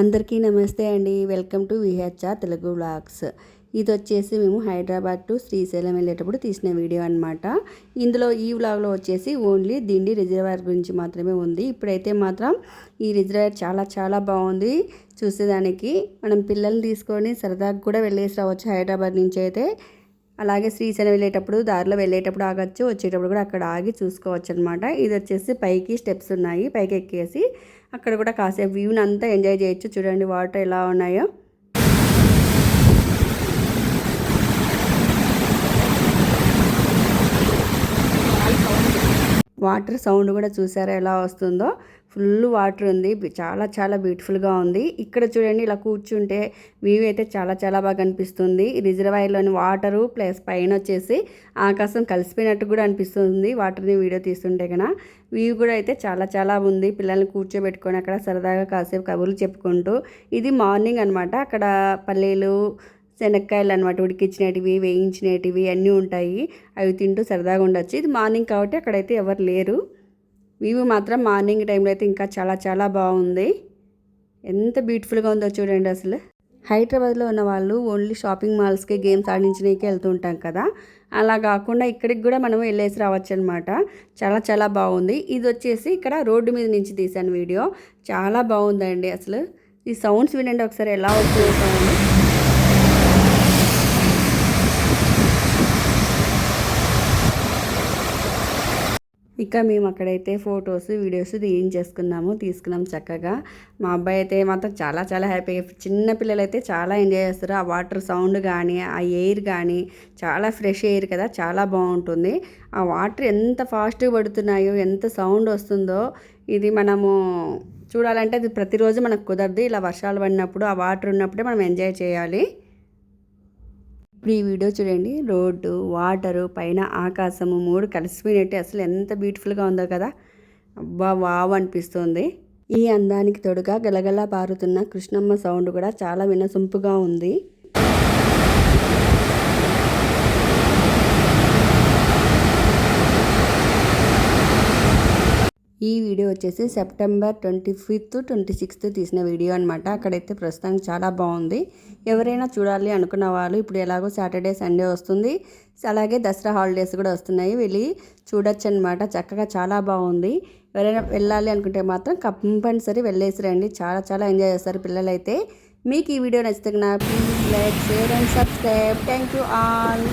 అందరికీ నమస్తే అండి. Welcome to VHR Telugu vlogs. ఇది వచ్చేసి మేము హైదరాబాద్ టు శ్రీశైలం వెళ్ళేటప్పుడు తీసిన వీడియో అనమాట ఇందులో ఈ వ్లాగ్లో వచ్చేసి ఓన్లీ దిండి రిజర్వాయర్ గురించి మాత్రమే ఉంది. ఇప్పుడైతే మాత్రం ఈ రిజర్వాయర్ చాలా చాలా బాగుంది చూసేదానికి. మనం పిల్లల్ని తీసుకొని సరదాగా కూడా వెళ్ళేసి రావచ్చు హైదరాబాద్ నుంచి అయితే. అలాగే శ్రీశైలం వెళ్ళేటప్పుడు దారిలో వెళ్ళేటప్పుడు ఆగచ్చు వచ్చేటప్పుడు కూడా అక్కడ ఆగి చూసుకోవచ్చు అనమాట ఇది వచ్చేసి పైకి స్టెప్స్ ఉన్నాయి పైకి ఎక్కేసి అక్కడ కూడా కాసేపు వ్యూని అంతా ఎంజాయ్ చేయొచ్చు. చూడండి వాటర్ ఎలా ఉన్నాయో. వాటర్ సౌండ్ కూడా చూసారా ఎలా వస్తుందో. ఫుల్ వాటర్ ఉంది. చాలా చాలా బ్యూటిఫుల్గా ఉంది. ఇక్కడ చూడండి ఇలా కూర్చుంటే వ్యూ అయితే చాలా చాలా బాగా అనిపిస్తుంది. రిజర్వాయర్లోని వాటరు ప్లస్ పైన వచ్చేసి ఆకాశం కలిసిపోయినట్టు కూడా అనిపిస్తుంది వాటర్ని వీడియో తీస్తుంటే కన్నా వ్యూ కూడా అయితే చాలా చాలా ఉంది. పిల్లల్ని కూర్చోబెట్టుకొని అక్కడ సరదాగా కాసేపు కబుర్లు చెప్పుకుంటూ ఇది మార్నింగ్ అనమాట అక్కడ పల్లీలు శనక్కాయలు అనమాట ఉడికించినటివి వేయించినటివి అన్నీ ఉంటాయి. అవి తింటూ సరదాగా ఉండొచ్చు. ఇది మార్నింగ్ కాబట్టి అక్కడైతే ఎవరు లేరు. వ్యూ మాత్రం మార్నింగ్ టైంలో అయితే ఇంకా చాలా చాలా బాగుంది. ఎంత బ్యూటిఫుల్గా ఉందో చూడండి అసలు. హైదరాబాద్లో ఉన్న వాళ్ళు ఓన్లీ షాపింగ్ మాల్స్కి గేమ్స్ ఆడించడానికి వెళ్తూ ఉంటాం కదా. అలా కాకుండా ఇక్కడికి కూడా మనం వెళ్ళేసి రావచ్చు అనమాట చాలా చాలా బాగుంది. ఇది వచ్చేసి ఇక్కడ రోడ్డు మీద నుంచి తీశాను వీడియో. చాలా బాగుందండి అసలు. ఈ సౌండ్స్ వినండి ఒకసారి ఎలా వస్తుందో ఇక మేము అక్కడైతే ఫొటోస్ వీడియోస్ తీయించేసుకున్నాము తీసుకున్నాం చక్కగా. మా అబ్బాయి అయితే మాత్రం చాలా చాలా హ్యాపీగా చిన్న పిల్లలు అయితే చాలా ఎంజాయ్ చేస్తారు. ఆ వాటర్ సౌండ్ కానీ ఆ ఎయిర్ కానీ చాలా ఫ్రెష్ ఎయిర్ కదా చాలా బాగుంటుంది. ఆ వాటర్ ఎంత ఫాస్ట్గా పడుతున్నాయో ఎంత సౌండ్ వస్తుందో ఇది మనము చూడాలంటే అది ప్రతిరోజు మనకు కుదరదు. ఇలా వర్షాలు పడినప్పుడు ఆ వాటర్ ఉన్నప్పుడే మనం ఎంజాయ్ చేయాలి. ఇప్పుడు ఈ వీడియో చూడండి. రోడ్డు వాటరు పైన ఆకాశము మూడు కలిసిపోయినట్టు. అసలు ఎంత బ్యూటిఫుల్గా ఉందో కదా. అబ్బా వావ్ అనిపిస్తుంది. ఈ అందానికి తోడుగా గలగలా పారుతున్న కృష్ణమ్మ సౌండ్ కూడా చాలా వినసొంపుగా ఉంది. ఈ వీడియో వచ్చేసి September twenty fifth twenty sixth తీసిన వీడియో అనమాట అక్కడైతే ప్రస్తుతానికి చాలా బాగుంది. ఎవరైనా చూడాలి అనుకున్న వాళ్ళు ఇప్పుడు ఎలాగో సాటర్డే సండే వస్తుంది. అలాగే దసరా హాలిడేస్ కూడా వస్తున్నాయి. వెళ్ళి చూడొచ్చు అనమాట చక్కగా చాలా బాగుంది. ఎవరైనా వెళ్ళాలి అనుకుంటే మాత్రం కంపల్సరీ వెళ్ళేసి రండి. చాలా చాలా ఎంజాయ్ చేస్తారు పిల్లలైతే. మీకు ఈ వీడియో నచ్చితే please like share and subscribe thank you all